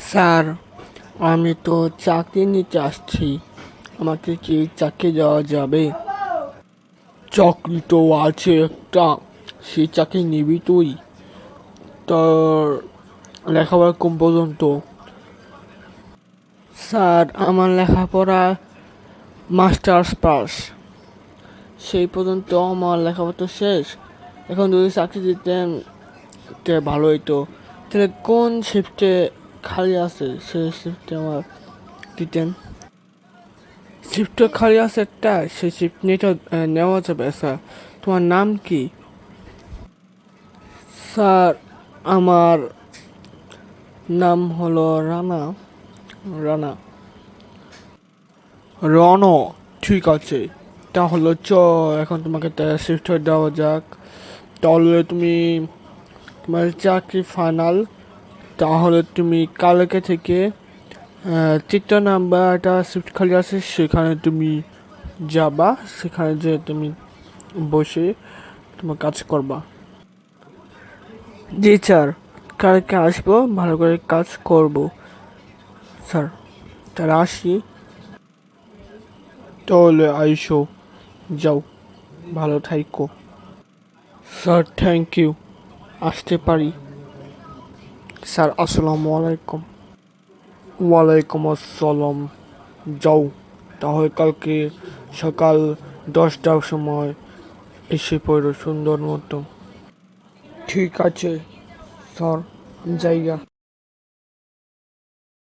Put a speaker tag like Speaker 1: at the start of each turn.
Speaker 1: Sir, আমি তো চাকরি নিতে আসছি। আমাকে কি চাকরি দেওয়া যাবে? চাকরি তো আছে একটা, সে চাকরি নিবি তুই। তোর লেখাপড়া কম পর্যন্ত। স্যার, আমার লেখাপড়া মাস্টার্স পাস। সেই পর্যন্ত আমার লেখাপড়া তো শেষ। এখন যদি চাকরি দিতেন, তে ভালো হইতো। তাহলে কোন শিফটে খালি আছে? সেই শিফটে আমার দিতেন। শিফটে খালি আছে একটা, সেই শিফট নিয়ে নেওয়া যাবে, স্যার। তোমার নাম কি? স্যার, আমার নাম হলো রানা। রানা। রন ঠিক আছে। তাহলে চ, এখন তোমাকে শিফট দেওয়া যাক। তাহলে তুমি তোমার চাকরি ফাইনাল তাহলে তুমি কালকে থেকে তৃতীয় নাম্বার একটা শিফট খালি আছে, সেখানে তুমি যাবা, সেখানে যে তুমি বসে তোমার কাজ করবা। জি স্যার কালকে আসব, ভালো করে কাজ করব। স্যার তার আসি। তাহলে আইসো, যাও, ভালো থাইকো। স্যার থ্যাংক ইউ আসতে পারি। স্যার, আসসালামু আলাইকুম। ওয়ালাইকুম আসসালাম। যাও, তাহলে কালকে সকাল দশটার সময় এসে পড়ো সুন্দর মতো। ঠিক আছে, স্যার, জায়গা।